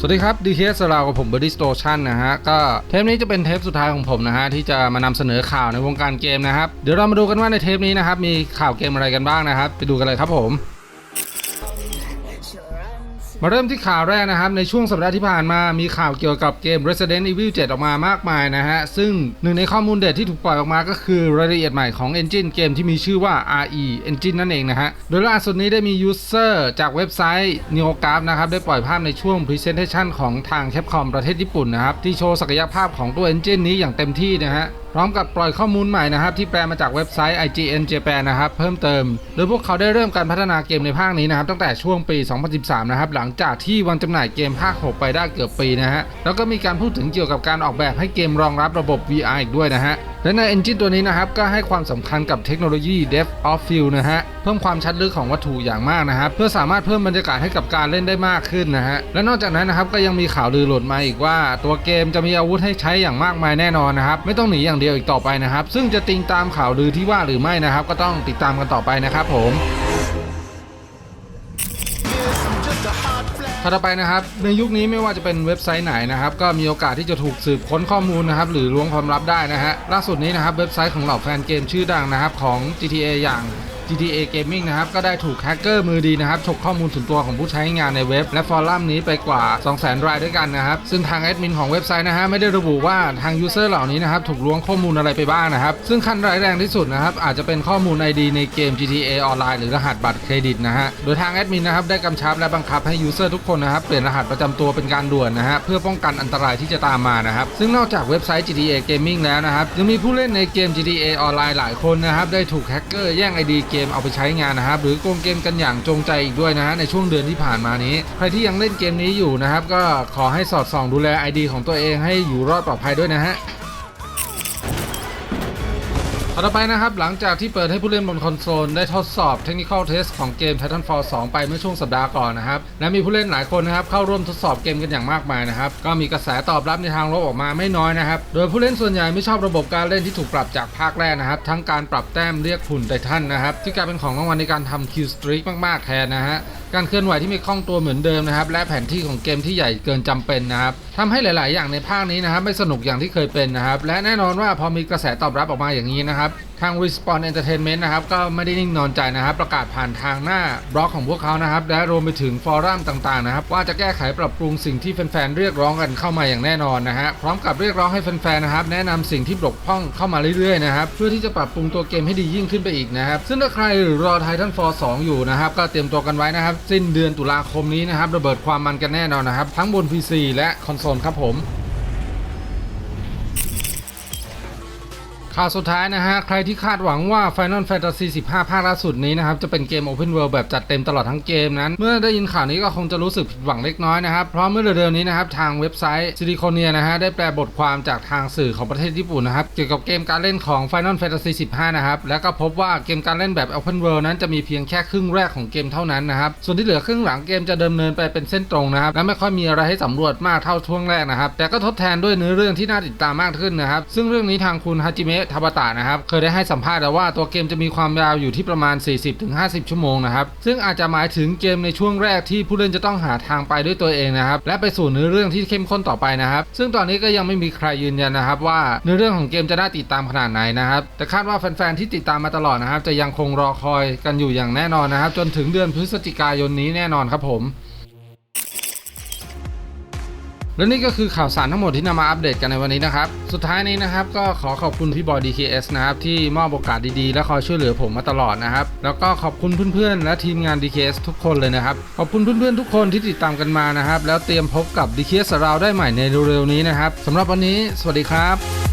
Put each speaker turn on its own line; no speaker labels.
สวัสดีครับดีเคสราวกับผมบริสโตชันนะฮะ ก็เทปนี้จะเป็นเทปสุดท้ายของผมนะฮะ ที่จะมานำเสนอข่าวในวงการเกมนะครับ เดี๋ยวเรามาดูกันว่าในเทปนี้นะครับ มีข่าวเกมอะไรกันบ้างนะครับ ไปดูกันเลยครับผม มาเริ่มที่ข่าวแรกนะครับ ในช่วงสัปดาห์ที่ผ่านมามีข่าวเกี่ยวกับเกม Resident Evil 7 ออกมามากมายนะฮะ ซึ่งหนึ่งในข้อมูลเด็ดที่ถูกปล่อยออกมาก็คือรายละเอียดใหม่ของ Engine เกมที่มีชื่อว่า RE Engine นั่นเองนะฮะ โดยล่าสุดนี้ได้มี User จากเว็บไซต์ NeoGAF นะครับ ได้ปล่อยภาพในช่วง Presentation ของทาง Capcom ประเทศญี่ปุ่นนะครับ ที่โชว์ศักยภาพของตัว Engine นี้อย่างเต็มที่นะฮะพร้อมกับปล่อยข้อมูลใหม่นะครับ ที่แปลมาจากเว็บไซต์ IGN Japan นะครับ เพิ่มเติม โดยพวกเขาได้เริ่มการพัฒนาเกมในภาคนี้นะครับ ตั้งแต่ช่วงปี 2013 นะครับ หลังจากที่วางจำหน่ายเกมภาค 6 ไปได้เกือบปีนะฮะ แล้วก็มีการพูดถึงเกี่ยวกับการออกแบบให้เกมรองรับระบบ VR อีกด้วยนะฮะและใน Engine ตัวนี้นะครับ ก็ให้ความสำคัญกับเทคโนโลยี Depth of Field นะฮะ เพิ่มความชัดลึกของวัตถุอย่างมากนะครับ เพื่อสามารถเพิ่มบรรยากาศให้กับการเล่นได้มากขึ้นนะฮะ และนอกจากนั้นนะครับก็ยังมีข่าวลือหลุดมาอีกว่า ตัวเกมจะมีอาวุธให้ใช้อย่างมากมายแน่นอนนะครับไม่ต้องหนีอย่างเดียวอีกต่อไปนะครับ ซึ่งจะติงตามข่าวลือที่ว่าหรือไม่นะครับ ก็ต้องติดตามกันต่อไปนะครับ ผมต่อไปนะครับในยุคนี้ไม่ว่าจะเป็นเว็บไซต์ไหนนะครับ ก็มีโอกาสที่จะถูกสืบค้นข้อมูลนะครับ หรือล้วงความลับได้นะฮะล่าสุดนี้นะครับเว็บไซต์ของเหล่าแฟนเกมชื่อดังนะครับของ GTA อย่าง GTA Gaming นะครับ ก็ได้ถูกแฮกเกอร์มือดีนะครับฉกข้อมูลส่วนตัวของผู้ใช้งานในเว็บ และฟอรัมนี้ไปกว่า 200,000 รายด้วยกันนะครับ ซึ่งทางแอดมินของเว็บไซต์นะฮะไม่ได้ระบุว่าทางยูเซอร์เหล่านี้นะครับถูกล้วงข้อมูลอะไรไปบ้างนะครับ ซึ่งขั้นร้ายแรงที่สุดนะครับอาจจะเป็นข้อมูล ID ในเกม GTA ออนไลน์หรือรหัสบัตรเครดิตนะฮะโดยทางแอดมินนะครับได้กำชับและบังคับให้ยูเซอร์ทุกคนนะครับเปลี่ยนรหัสประจำตัวเป็นการด่วนนะฮะเพื่อป้องกันอันตรายที่จะตามมานะครับซึ่งนอกจากเว็บไซต์ GTA Gaming แล้วนะครับยังมีผู้เล่นในเกม GTA ออนไลน์หลายคนนะครับได้ถูกแฮกเกอร์แย่ง ID เกมเอาไปใช้งานนะครับ หรือโกงเกมกันอย่างจงใจอีกด้วยนะฮะในช่วงเดือนที่ผ่านมานี้ ใครที่ยังเล่นเกมนี้อยู่นะครับ ก็ขอให้สอดส่องดูแล ID ของตัวเองให้อยู่รอดปลอดภัยด้วยนะฮะ ต่อไปนะครับ หลังจากที่เปิดให้ผู้เล่นบนคอนโซลได้ทดสอบเทคนิคอลเทสของเกม Titanfall 2 ไปเมื่อช่วงสัปดาห์ก่อนนะครับ และมีผู้เล่นหลายคนนะครับ เข้าร่วมทดสอบเกมกันอย่างมากมายนะครับ ก็มีกระแสตอบรับในทางลบออกมาไม่น้อยนะครับ โดยผู้เล่นส่วนใหญ่ไม่ชอบระบบการเล่นที่ถูกปรับจากภาคแรกนะครับ ทั้งการปรับแต้มเรียกหุ่นไททันนะครับ ที่กลายเป็นของรางวัลในการทำคิวสตรีกมากๆแทนนะฮะการเคลื่อนไหวที่ไม่คล่องตัวเหมือนเดิมนะครับ และแผนที่ของเกมที่ใหญ่เกินจำเป็นนะครับทำให้หลาย ๆ อย่างในภาคนี้นะครับไม่สนุกอย่างที่เคยเป็นนะครับและแน่นอนว่าพอมีกระแสตอบรับออกมาอย่างนี้นะครับทาง Respawn Entertainment นะครับ ก็ไม่ได้นิ่งนอนใจนะครับ ประกาศผ่านทางหน้าบล็อกของพวกเขานะครับ และรวมไปถึงฟอรัมต่างๆนะครับ ว่าจะแก้ไขปรับปรุงสิ่งที่แฟนๆเรียกร้องกันเข้ามาอย่างแน่นอนนะฮะพร้อมกับเรียกร้องให้แฟนๆนะครับ แนะนำสิ่งที่บกพร่องเข้ามาเรื่อยๆนะครับเพื่อที่จะปรับปรุงตัวเกมให้ดียิ่งขึ้นไปอีกนะครับซึ่งถ้าใครรอ Titanfall 2อยู่นะครับก็เตรียมตัวกันไว้นะครับสิ้นเดือนตุลาคมนี้นะครับระเบิดความมันกันแน่นอนนะครับทั้งบน PC และคอนโซลครับผม ข่าวสุดท้ายนะฮะ ใครที่คาดหวังว่า Final Fantasy 15 ภาคล่าสุดนี้นะครับ จะเป็นเกม Open World แบบจัดเต็มตลอดทั้งเกมนั้น เมื่อได้ยินข่าวนี้ก็คงจะรู้สึกผิดหวังเล็กน้อยนะครับ เพราะเมื่อเร็วๆนี้นะครับ ทางเว็บไซต์ s i l i c o n i a นะฮะ ได้แปลบทความจากทางสื่อของประเทศญี่ปุ่นนะครับ เกี่ยวกับเกมการเล่นของ Final Fantasy 15 นะครับ แล้วก็พบว่าเกมการเล่นแบบ Open World นั้นจะมีเพียงแค่ครึ่งแรกของเกมเท่านั้นนะครับ ส่วนที่เหลือครึ่งหลังเกมจะดำเนินไปเป็นเส้นตรงนะครับ และไม่ค่อยมีอะไรให้สำรวจมากเท่าช่วงแรกนะครับ แต่ก็ทดแทนด้วยเนื้อเรื่องที่น่าติดตามมากขึ้นนะครับ ซึ่งเรื่องนี้ทางคุณฮาจิเมะทาบะตะนะครับเคยได้ให้สัมภาษณ์แล้วว่าตัวเกมจะมีความยาวอยู่ที่ประมาณ 40-50 ชั่วโมงนะครับซึ่งอาจจะหมายถึงเกมในช่วงแรกที่ผู้เล่นจะต้องหาทางไปด้วยตัวเองนะครับและไปสู่เนื้อเรื่องที่เข้มข้นต่อไปนะครับ ซึ่งตอนนี้ก็ยังไม่มีใครยืนยันนะครับ ว่าเนื้อเรื่องของเกมจะน่าติดตามขนาดไหนนะครับแต่คาดว่าแฟนๆที่ติดตามมาตลอดนะครับจะยังคงรอคอยกันอยู่อย่างแน่นอนนะครับจนถึงเดือนพฤศจิกายนนี้แน่นอนครับผม และนี่ก็คือข่าวสารทั้งหมดที่นำมาอัปเดตกันในวันนี้นะครับ สุดท้ายนี้นะครับก็ขอขอบคุณพี่บอย DKS นะครับที่มอบโอกาสดีๆ และคอยช่วยเหลือผมมาตลอดนะครับ แล้วก็ขอบคุณเพื่อนๆ และทีมงาน DKS ทุกคนเลยนะครับ ขอบคุณเพื่อนๆ ทุกคนที่ติดตามกันมานะครับ แล้วเตรียมพบกับ DKS เราได้ใหม่ในเร็วๆนี้นะครับสำหรับวันนี้ สวัสดีครับ